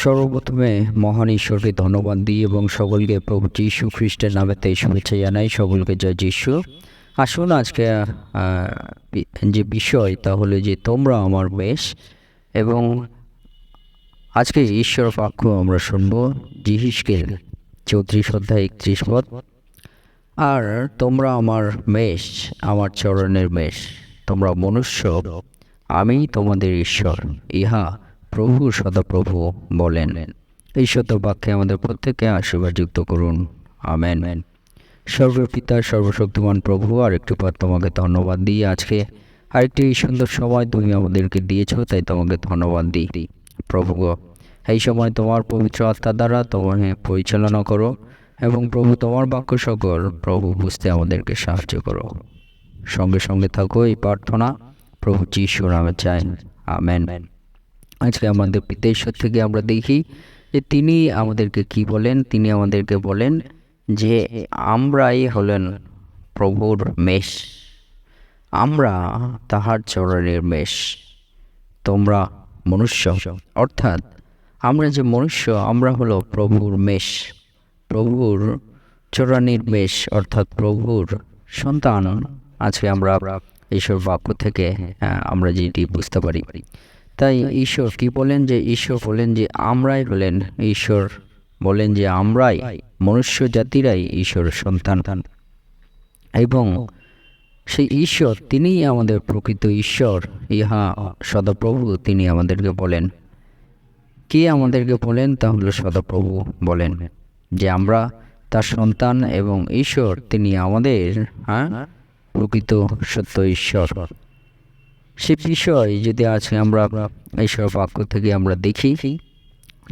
সর্বপ্রথমে মহান ঈশ্বরকে ধন্যবাদ দিই এবং সকলকে প্রভু যীশু খ্রিস্টের নামেতে শুভেচ্ছা জানাই, সকলকে জয় যীশু। আসুন আজকে যে বিষয়, তা হলো যে তোমরা আমার বেশ এবং আজকে ঈশ্বর বাক্য আমরা শুনব জিহিসকেল চৌত্রিশ অধ্যায় একত্রিশ পদ। আর তোমরা আমার মেষ আমার চরণের মেষ তোমরা মনুষ্য, আমি তোমাদের ঈশ্বর, ইহা প্রভু, সদাপ্রভু বলেন। এই সত্য বাক্যে আমাদের প্রত্যেককে আশীর্বাদ যুক্ত করুন। আমেন। সর্বপিতা, সর্বশক্তিমান প্রভু আর পর তোমাকে ধন্যবাদ দিই। আজকে আরেকটি সুন্দর সময় তুমি আমাদেরকে দিয়েছ, তাই তোমাকে ধন্যবাদ দিই। প্রভু এই সময় তোমার পবিত্র আত্মা দ্বারা তোমাকে পরিচালনা করো এবং প্রভু তোমার বাক্য সকল প্রভু বুঝতে আমাদেরকে সাহায্য করো। সঙ্গে সঙ্গে থাকো এই প্রার্থনা প্রভু যিশু নামে চাই। আমেন। আজকে আমাদের পিতেশ্বর থেকে আমরা দেখি যে তিনি আমাদেরকে কি বলেন? তিনি আমাদেরকে বলেন যে আমরাই হলেন প্রভুর মেষ। আমরা তাহার চরণের মেষ। তোমরা মনুষ্য। অর্থাৎ আমরা যে মনুষ্য আমরা হলো প্রভুর মেষ। প্রভুর চরণের মেষ অর্থাৎ প্রভুর সন্তান। আজকে আমরা ঈশ্বর বাক্য থেকে আহ, আমরা যেটি বুঝতে পারি। তাই ঈশ্বর কি বলেন যে ঈশ্বর বলেন যে আমরাই হলেন ঈশ্বর বলেন যে আমরাই মনুষ্য জাতিরাই ঈশ্বরের সন্তান। এবং সেই ঈশ্বর তিনিই আমাদের প্রকৃত ঈশ্বর। ইহা সদাপ্রভু তিনি আমাদেরকে বলেন। কে আমাদেরকে বলেন? তা হলো সদাপ্রভু বলেন যে আমরা তার সন্তান এবং ঈশ্বর তিনি আমাদের হ্যাঁ? প্রকৃত সত্য ঈশ্বর। সে বিষয় যদি আজকে আমরা ঈশ্বর বাক্য থেকে আমরা দেখি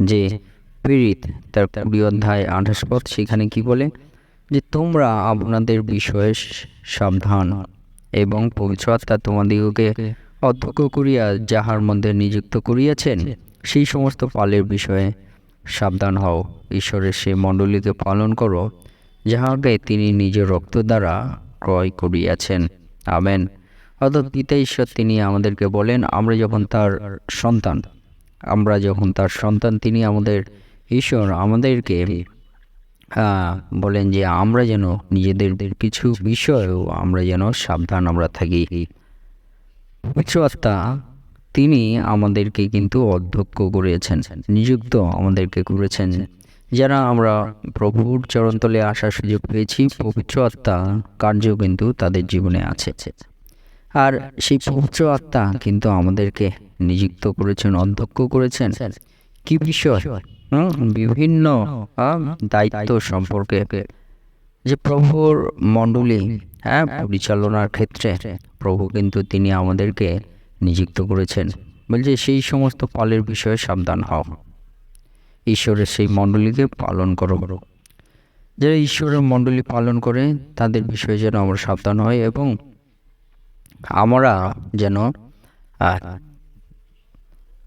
যে পীড়িত তার কুড়ি অধ্যায় আঠাশ পথ সেখানে কি বলে? যে তোমরা আপনাদের বিষয়ে সাবধান এবং পবিত্র আত্মা তোমাদিগকে অধ্যক্ষ করিয়া যাহার মধ্যে নিযুক্ত করিয়াছেন, সেই সমস্ত পালের বিষয়ে সাবধান হও। ঈশ্বরের সে মণ্ডলীকে পালন করো, যাহাকে তিনি নিজের রক্ত দ্বারা ক্রয় করিয়াছেন। আমেন। অর্থাৎ পিতা ঈশ্বর তিনি আমাদেরকে বলেন, আমরা যখন তার সন্তান, আমরা যখন তার সন্তান, তিনি আমাদের ঈশ্বর, আমাদেরকে বলেন যে আমরা যেন নিজেদের কিছু বিষয়েও আমরা যেন সাবধান আমরা থাকি। আত্মা, তিনি আমাদেরকে কিন্তু অধ্যক্ষ করেছেন, নিযুক্ত আমাদেরকে করেছেন, যারা আমরা প্রভুর চরণতলে আসার সুযোগ পেয়েছি, পবিত্র আত্মা কার্য কিন্তু তাদের জীবনে আছে। আর সেই পবিত্র আত্মা কিন্তু আমাদেরকে নিযুক্ত করেছেন, অধ্যক্ষ করেছেন। কি বিষয়? বিভিন্ন দায়িত্ব সম্পর্কে যে প্রভুর মণ্ডলী হ্যাঁ পরিচালনার ক্ষেত্রে প্রভু কিন্তু তিনি আমাদেরকে নিযুক্ত করেছেন। বলছে, সেই সমস্ত পালের বিষয়ে সাবধান হও। ঈশ্বরের সেই মণ্ডলীকে পালন করো। যারা ঈশ্বরের মণ্ডলী পালন করে, তাদের বিষয়ে যেন আমরা সাবধান হয় এবং আমরা যেন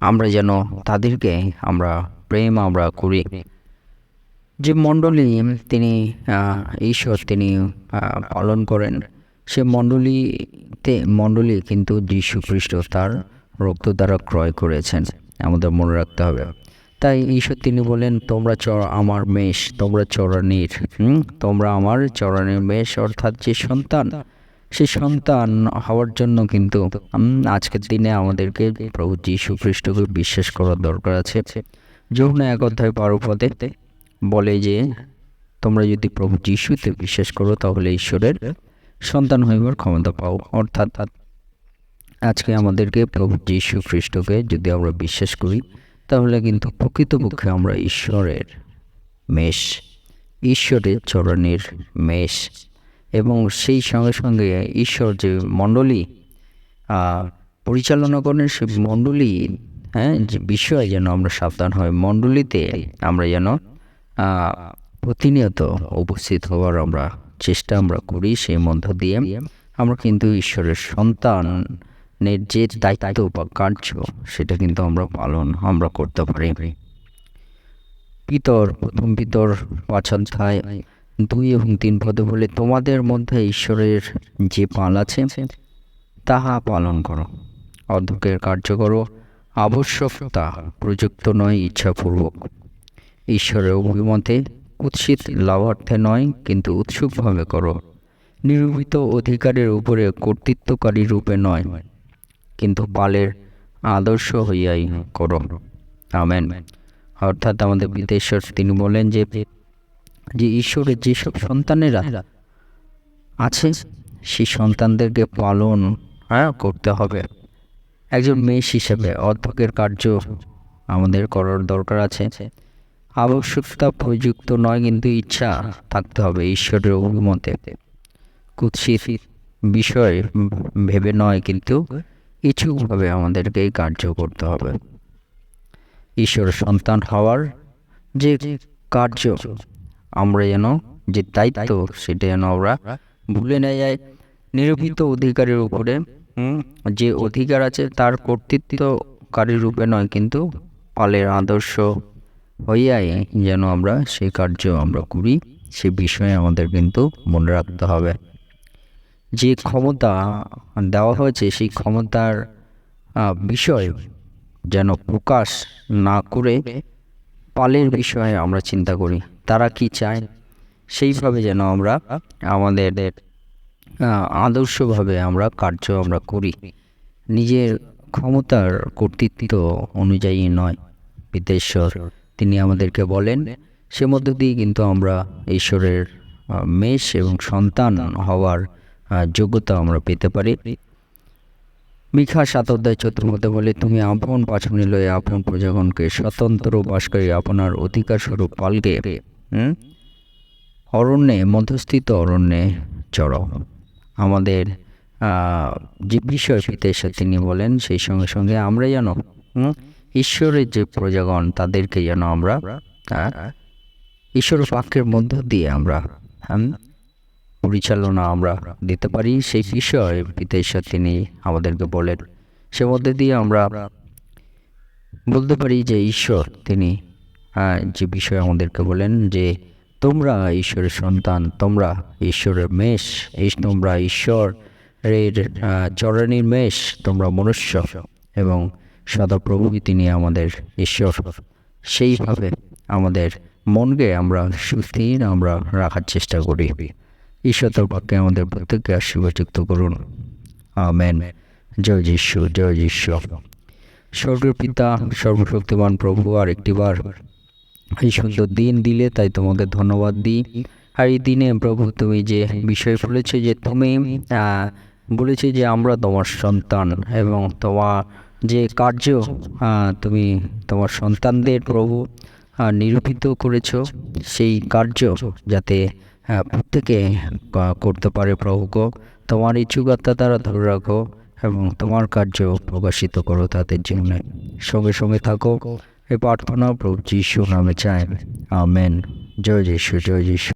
আমরা যেন তাদেরকে আমরা প্রেম আমরা করি। যে মণ্ডলী তিনি ঈশ্বর তিনি পালন করেন সে মণ্ডলীতে মণ্ডলী কিন্তু যীশু খ্রিস্ট তার রক্ত দ্বারা ক্রয় করেছেন। আমাদের মনে রাখতে হবে। তাই ঈশ্বর তিনি বলেন তোমরা চর আমার মেষ তোমরা চরণীর হুম, তোমরা আমার চরণের মেষ অর্থাৎ যে সন্তান সেই সন্তান হওয়ার জন্য কিন্তু আজকের দিনে আমাদেরকে প্রভু যীশু খ্রিস্টকে বিশ্বাস করার দরকার আছে। যখন এক অধ্যায় বারো পদে বলে যে, তোমরা যদি প্রভু যিশুতে বিশ্বাস করো, তাহলে ঈশ্বরের সন্তান হইবার ক্ষমতা পাও। অর্থাৎ, আজকে আমাদেরকে প্রভু যীশু খ্রিস্টকে যদি আমরা বিশ্বাস করি, তাহলে কিন্তু প্রকৃতপক্ষে আমরা ঈশ্বরের মেষ, ঈশ্বরের চরণের মেষ এবং সেই সঙ্গে সঙ্গে ঈশ্বর যে মণ্ডলী পরিচালনা করেন সেই মণ্ডলী হ্যাঁ যে বিষয়ে যেন আমরা সাবধান হই, মণ্ডলীতে আমরা যেন প্রতিনিয়ত উপস্থিত হওয়ার আমরা চেষ্টা আমরা করি সেই মধ্য দিয়ে। আমরা কিন্তু ঈশ্বরের সন্তানের যে দায়িত্ব বা কার্য, সেটা কিন্তু আমরা পালন আমরা করতে পারি। পিতর, প্রথম পিতর পাঁচ অধ্যায় দুই এবং তিন পদে বলে তোমাদের মধ্যে ঈশ্বরের যে পাল আছে, তাহা পালন করো। অধ্যক্ষের কার্য করো। আবশ্যকতা প্রযুক্ত নয়, ইচ্ছাপূর্বক। ঈশ্বরের অভিমতে কুৎসিত লাভার্থে নয়, কিন্তু উৎসুকভাবে করো। নিরূপিত অধিকারের উপরে কর্তৃত্বকারী রূপে নয়, কিন্তু পালের আদর্শ হইয়াই করো। আমেন। অর্থাৎ আমাদের বিদেশ্বর তিনি বলেন যে যে ঈশ্বরের যেসব সন্তানেরা আছে, সেই সন্তানদেরকে পালন হ্যাঁ করতে হবে। একজন মেষ হিসেবে অধ্যক্ষের কার্য আমাদের করার দরকার আছে। আবশ্যকতা প্রযুক্ত নয়, কিন্তু ইচ্ছা থাকতে হবে ঈশ্বরের অভিমতে কুৎসিত বিষয় ভেবে নয়, কিন্তু ইচ্ছুকভাবে আমাদেরকে এই কার্য করতে হবে। ঈশ্বর সন্তান হওয়ার যে কার্য আমরা যেন যে দায়িত্ব সেটা যেন আমরা ভুলে না যাই। নিরূপিত অধিকারের উপরে যে অধিকার আছে তার কর্তৃত্বকারী রূপে নয়, কিন্তু পালের আদর্শ হইয়াই যেন আমরা সেই কার্য আমরা করি, সে বিষয়ে আমাদের কিন্তু মনে রাখতে হবে। যে ক্ষমতা দেওয়া হয়েছে, সেই ক্ষমতার বিষয় যেন প্রকাশ না করে পালের বিষয়ে আমরা চিন্তা করি। তারা কি চায়? সেইভাবে যেন আমরা আমাদের আদর্শভাবে আমরা কার্য আমরা করি। নিজের ক্ষমতার কর্তৃত্ব অনুযায়ী নয় বিদেশ্বর তিনি আমাদেরকে বলেন, সে মধ্য দিয়ে কিন্তু আমরা ঈশ্বরের মেষ এবং সন্তান হওয়ার যোগ্যতা আমরা পেতে পারি। মিখা সাত অধ্যায় চতুর্মতে বলে, তুমি আপন পাচনে লয়ে আপন প্রজাগণকে স্বতন্ত্র বাসকারী আপনার অধিকার স্বরূপ পালকে অরণ্যে, মধ্যস্থিত অরণ্যে চড়াও। আমাদের যে বিষয় পিতেশ্বর তিনি বলেন, সেই সঙ্গে সঙ্গে আমরা যেন ঈশ্বরের যে প্রজাগণ, তাদেরকে যেন আমরা ঈশ্বর বাক্যের মধ্য দিয়ে আমরা পরিচালনা আমরা দিতে পারি। সেই বিষয়ে পিতেশ্বর তিনি আমাদেরকে বলেন। সে মধ্যে দিয়ে আমরা বলতে পারি যে ঈশ্বর, তিনি যে বিষয়ে আমাদেরকে বলেন যে তোমরা ঈশ্বরের সন্তান, তোমরা ঈশ্বরের মেষ, এই তোমরা ঈশ্বরের চরণীর মেষ, তোমরা মনুষ্য এবং সদাপ্রভুই তিনি আমাদের ঈশ্বর। সেইভাবে আমাদের মনকে আমরা সুস্থির আমরা রাখার চেষ্টা করি। ঈশ্বর বাক্যে আমাদের প্রত্যেককে আশীর্বাদযুক্ত করুন। আমেন। জয় যিশু জয় যিশু। স্বর্গের পিতা, সর্বশক্তিমান প্রভু আর একটিবার এই সুন্দর দিন দিলে, তাই তোমাকে ধন্যবাদ দিই। আর এই দিনে প্রভু তুমি যে বিষয় বলেছ যে তুমি বলেছে যে আমরা তোমার সন্তান এবং তোমার যে কার্য তুমি তোমার সন্তানদের প্রভু নিরূপিত করেছ, সেই কার্য যাতে প্রত্যেকে করতে পারে প্রভুকে তোমার ইচ্ছুকতা তারা ধরে রাখো এবং তোমার কার্য প্রকাশিত করো তাদের জীবনে। সঙ্গে সঙ্গে থাকো। এই প্রার্থনা প্রভু যিশু নামে চায় আমেন। জয় যিশু জয় যিশু।